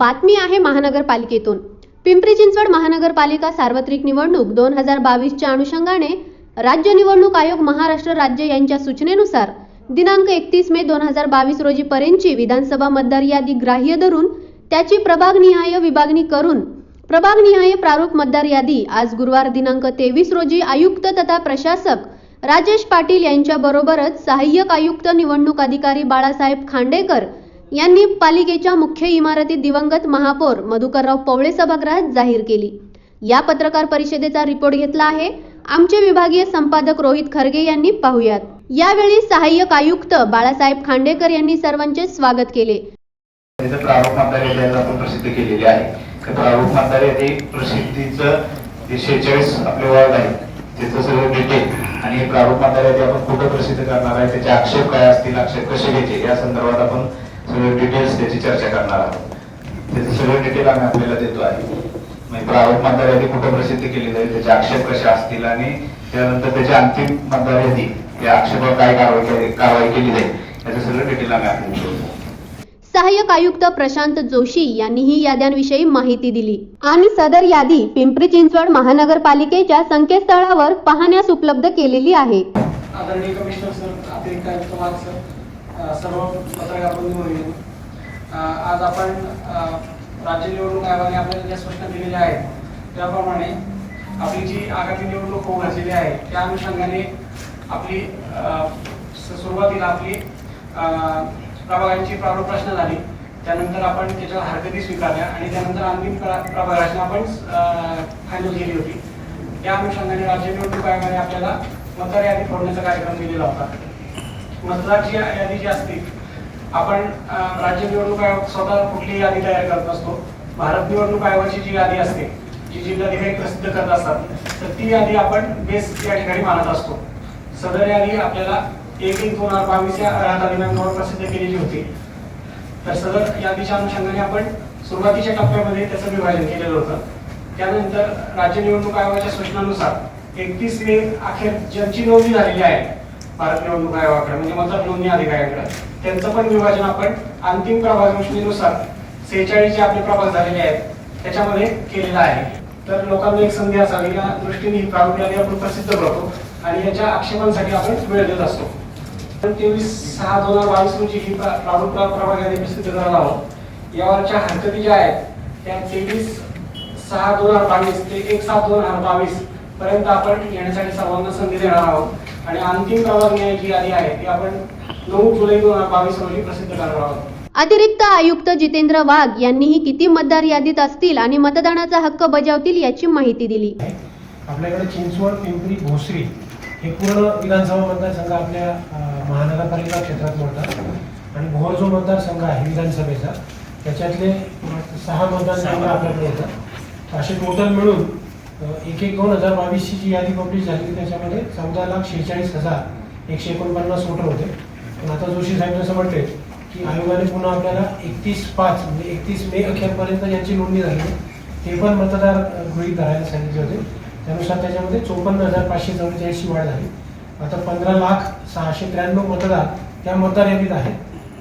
बातमी आहे महानगरपालिकेतून. पिंपरी चिंचवड महानगरपालिका सार्वत्रिक निवडणूक दोन हजार बावीसच्या अनुषंगाने राज्य निवडणूक आयोग महाराष्ट्र राज्य यांच्या सूचनेनुसार दिनांक एकतीस मे दोन हजार बावीस रोजी पर्यंतची विधानसभा मतदार यादी ग्राह्य धरून त्याची प्रभागनिहाय विभागणी करून प्रभागनिहाय प्रारूप मतदार यादी आज गुरुवार दिनांक तेवीस रोजी आयुक्त तथा प्रशासक राजेश पाटील यांच्या बरोबरच सहाय्यक आयुक्त निवडणूक अधिकारी बाळासाहेब खांडेकर यांनी पालिकेच्या मुख्य इमारतीत दिवंगत महापौर मधुकरराव पवळे सभागृहात जाहीर केली. या पत्रकार परिषदेचा रिपोर्ट घेतला आहे. आमचे विभागीय संपादक रोहित खरगे यांनी पाहुयात. यावेळी सहाय्यक आयुक्त बाळासाहेब खांडेकर यांनी सर्वांचे स्वागत केले. प्रारूप आपण प्रसिद्ध केलेली आहे. प्रारूप मतदार यादी प्रसिद्धीचं जे शेहेचाळीस आपले वार्ड आहे त्याचं सगळं डिटेल आणि प्रारूप मतदार आपण कुठं प्रसिद्ध करणार आहे त्याचे आक्षेप काय असतील आक्षेप कसे घ्यायचे या संदर्भात आपण सगळं डिटेल्स त्याची चर्चा करणार आहोत. त्याचं सगळं डिटेल आम्ही आपल्याला देतो आहे. प्रारूप मतदार यादी कुठं प्रसिद्ध केली जाईल त्याचे आक्षेप कसे असतील आणि त्यानंतर त्याची अंतिम मतदार यादी त्या आक्षेपावर काय कारवाई केली- कारवाई केली जाईल याचं सगळं डिटेल आम्ही आपल्याला देतो. सहाय्यक आयुक्त प्रशांत जोशी यांनीही याद्यांविषयी माहिती दिली. आणि सदर यादी पिंपरी चिंचवड महानगरपालिकेच्या संकेतस्थळावर पाहण्यास उपलब्ध केलेली आहे. आदरणीय कमिशनर सर? सर्व पत्रकार बंधू भगिनी आज आपण राज्य निवडणूक आयोगाने आपल्याला ज्या सूचना दिलेल्या आहेत त्याप्रमाणे आपली जी आगामी निवडणूक होऊ घातलेली आहे त्या अनुषंगाने आपली स- सुरुवातीला आपली प्रभागांची प्रारूप रचना झाली. त्यानंतर आपण त्याच्यावर हरकती स्वीकारल्या आणि त्यानंतर अंतिम प्रभाग रचना आपण फायनल केली होती. त्या अनुषंगाने राज्य निवडणूक आयोगाने आपल्याला मतदार यादी फोडण्याचा कार्यक्रम दिलेला होता. मतदारची यादी जी असते आपण राज्य निवडणूक आयोग स्वतः कुठलीही यादी तयार करत असतो भारत निवडणूक आयोगाची जी यादी असते जी जिल्हाधिकारी प्रसिद्ध करत असतात तर ती यादी आपण बेस या ठिकाणी मानत असतो. सदर यादी आपल्याला एक एक दोन हजार बावीस या अर्हता दिनांकावर प्रसिद्ध केलेली होती. तर सदर यादीच्या अनुषंगाने आपण सुरुवातीच्या टप्प्यामध्ये त्याचं विभाजन केलेलं होतं. त्यानंतर राज्य निवडणूक आयोगाच्या सूचनानुसार एकतीस मे अखेर ज्यांची नोंदणी झालेली आहे. भारत निवडणूक आयोगाकडे म्हणजे मतदार नोंदणी अधिकाऱ्याकडे. त्यांचं पण विभाजन आपण अंतिम प्रभाग योजनेनुसार सेहेचाळीस जे आपले प्रभाग झालेले आहेत त्याच्यामध्ये केलेला आहे. तर लोकांना एक संधी असावी या दृष्टीने ही प्रारूप यादी आपण प्रसिद्ध करतो आणि याच्या आक्षेपांसाठी आपण वेळ देत असतो. तेवीस सहा दोन हजार बावीस रोजी ही प्रारूप प्रभाग यादी प्रसिद्ध करायला आहोत यावरच्या हरकती ज्या आहेत त्या तेवीस सहा दोन हजार बावीस ते एक सात दोन हजार बावीस पर्यंत आपण येण्यासाठी सर्वांना संधी देणार आहोत. आणि अंतिम प्रभाग न्याय जी यादी आहे ती आपण नऊ जुलै दोन हजार बावीस रोजी प्रसिद्ध करणार आहोत. अतिरिक्त आयुक्त जितेंद्र वाघ यांनीही किती मतदार यादीत असतील आणि मतदानाचा हक्क बजावतील याची माहिती दिली. आपल्याकडे चिंचवड पिंपरी भोसरी हे पूर्ण विधानसभा मतदारसंघ आपल्या अ, महानगरपालिका क्षेत्रात मोडतात आणि भोर जो मतदारसंघ आहे विधानसभेचा त्याच्यातले सहा मतदान केंद्र आपल्याकडे येतात असे टोटल मिळून एक एक दोन हजार बावीसची जी यादी पब्लिश झाली त्याच्यामध्ये चौदा लाख शेहेचाळीस हजार एकशे एकोणपन्नास वोटर होते. पण आता जोशी साहेब जसं म्हटले की आयोगाने पुन्हा आपल्याला एकतीस पाच म्हणजे एकतीस मे अखेरपर्यंत यांची नोंदणी झाली ते पण मतदार गृहित धरायला सांगितले होते. त्यानुसार त्याच्यामध्ये चोपन्न हजार पाचशे चव्वेचाळीसची वाढ झाली. आता पंधरा लाख सहाशे त्र्याण्णव मतदार त्या मतदार यादीत आहेत.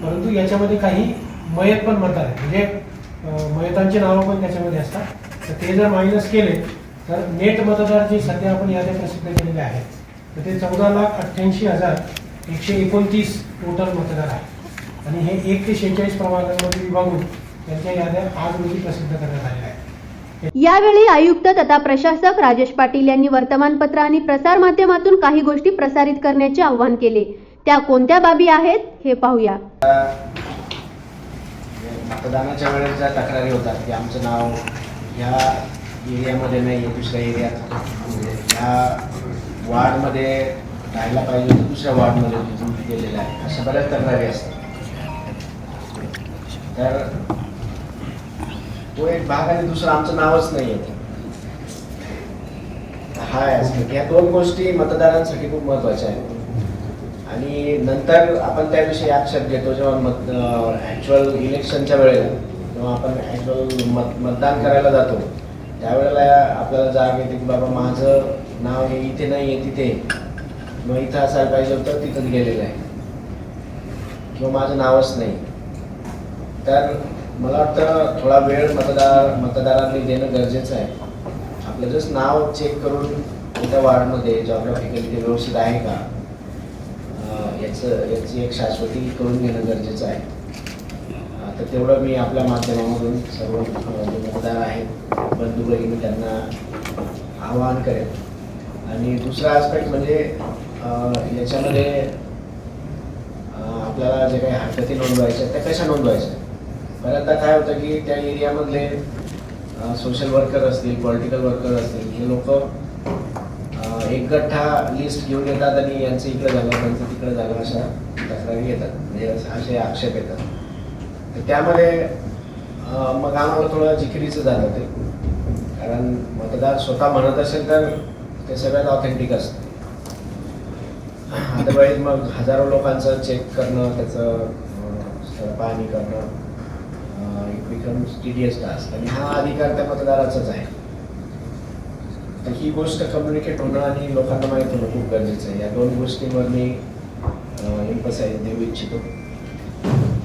परंतु याच्यामध्ये काही मयत पण मतदार आहेत. म्हणजे मयतांची नावं पण त्याच्यामध्ये असतात. तर ते जर मायनस केले तर नेट मतदार जे सध्या आपण याद्या प्रसिद्ध केलेले आहेत तर ते चौदा लाख अठ्ठ्याऐंशी हजार एकशे एकोणतीस टोटल मतदार आहेत. आणि हे एक ते शेहेचाळीस प्रभागांमध्ये विभागून त्यांच्या याद्या आज रोजी प्रसिद्ध करण्यात आलेल्या आहेत. यावेळी आयुक्त तथा प्रशासक राजेश पाटील यांनी वर्तमानपत्र आणि प्रसार माध्यमातून काही गोष्टी प्रसारित करण्याचे आवाहन केले. त्या कोणत्या बाबी आहेत हे पाहूया. मतदानाच्या वेळेस ज्या तक्रारी होतात की आमचं नाव ह्या एरियामध्ये नाही आहे दुसऱ्या एरियात. म्हणजे या वार्डमध्ये राहायला पाहिजे होतं दुसऱ्या वार्डमध्ये गेलेलं आहे. अशा बऱ्याच तक्रारी असतात. तर तो एक भाग आणि दुसरं आमचं नावच नाही आहे. हा या दोन गोष्टी मतदारांसाठी खूप महत्त्वाच्या आहेत. आणि नंतर आपण त्याविषयी आक्षेप घेतो जेव्हा मत ॲक्च्युअल इलेक्शनच्या वेळेला जेव्हा आपण ॲक्च्युअल मत मतदान करायला जातो. त्यावेळेला आपल्याला जाग येते की बाबा माझं नाव हे इथे नाही आहे तिथे मग इथं असायला पाहिजे होतं तिथं गेलेलं आहे. किंवा माझं नावच नाही. तर मला वाटतं थोडा वेळ मतदार मतदारांनी देणं गरजेचं आहे. आपलं जस्ट नाव चेक करून कोणत्या वार्डमध्ये जॉग्राफिकली ते व्यवस्थित आहे का? याचं याची एक शाश्वती करून घेणं गरजेचं आहे. तर तेवढं मी आपल्या माध्यमामधून सर्व जे मतदार आहेत बंधू भगिनी त्यांना आवाहन करेन. आणि दुसरा आस्पेक्ट म्हणजे याच्यामध्ये आपल्याला जे काही हरकती नोंदवायच्या त्या कशा नोंदवायच्या बऱ्याचदा काय होतं की त्या एरियामधले सोशल वर्कर असतील पॉलिटिकल वर्कर असतील हे लोक एक गठ्ठा लिस्ट घेऊन येतात आणि यांचं इकडं झालं त्यांचं तिकडं झालं अशा तक्रारी येतात. म्हणजे असे- आक्षेप येतात. त्यामध्ये मग आम्हाला थोडं जिकिरीचं झालं ते कारण मतदार स्वतः म्हणत असेल तर ते सगळ्यात ऑथेंटिक असतं. अदरवाईज मग हजारो लोकांचं चेक करणं त्याचं अं, पाहणी करणं इट बिकम्स टीडियस टास्क आणि हा अधिकार त्या मतदाराचाच आहे. तर ही गोष्ट कम्युनिकेट होणं आणि लोकांना माहीत होणं खूप गरजेचं आहे. या दोन गोष्टींवर मी एम्पसाईज देऊ इच्छितो.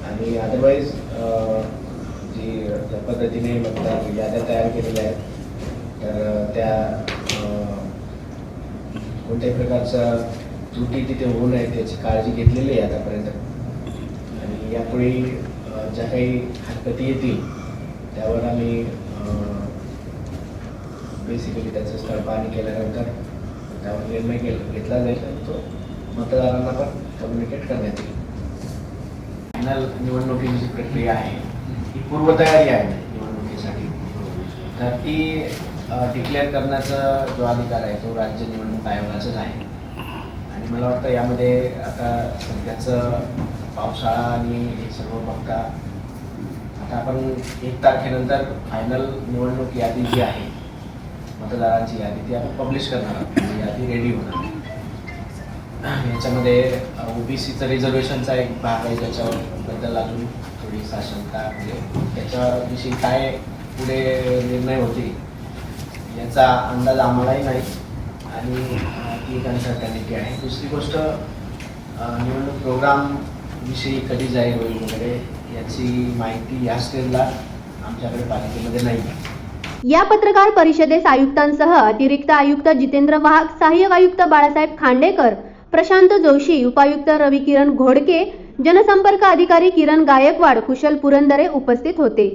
आणि अदरवाईज जी ज्या पद्धतीने मतदार याद्या तयार केलेल्या आहेत. तर त्या कोणत्याही प्रकारचा त्रुटी तिथे होऊ नये त्याची काळजी घेतलेली आहे आतापर्यंत. आणि यापुढे ज्या काही हरकती येतील त्यावर आम्ही बेसिकली त्याचं स्थळ पाहणी केल्यानंतर त्यावर निर्णय केला घेतला जाईल. आणि तो मतदारांना पण कम्युनिकेट करण्यात येईल. फायनल निवडणुकीची प्रक्रिया आहे. ही पूर्वतयारी आहे निवडणुकीसाठी. तर ती डिक्लेअर करण्याचा जो अधिकार आहे तो राज्य निवडणूक आयोगाचाच आहे. आणि मला वाटतं यामध्ये आता सध्याचं पावसाळा आणि हे सर्व बघता आता आपण एक तारखेनंतर फायनल निवडणूक यादी जी आहे मतदारांची यादी ती आपण पब्लिश करणार आहोत. यादी रेडी होणार. याच्यामध्ये ओबीसीचं रिझर्वेशनचा एक भाग आहे ज्याच्याबद्दल अजून थोडी साशंका म्हणजे त्याच्याविषयी काय पुढे निर्णय होते याचा अंदाज आम्हालाही नाही. आणि ती एक आहे. दुसरी गोष्ट निवडणूक प्रोग्राम विषयी कधी जाहीर होईल वगैरे याची माहिती या स्टेजला आमच्याकडे पालिकेमध्ये नाही. आहे या पत्रकार परिषदेस आयुक्तांसह अतिरिक्त आयुक्त जितेंद्र वाघ सहाय्यक आयुक्त बाळासाहेब खांडेकर प्रशांत जोशी उपायुक्त रवी किरण घोडके जनसंपर्क अधिकारी किरण गायकवाड कुशल पुरंदरे उपस्थित होते.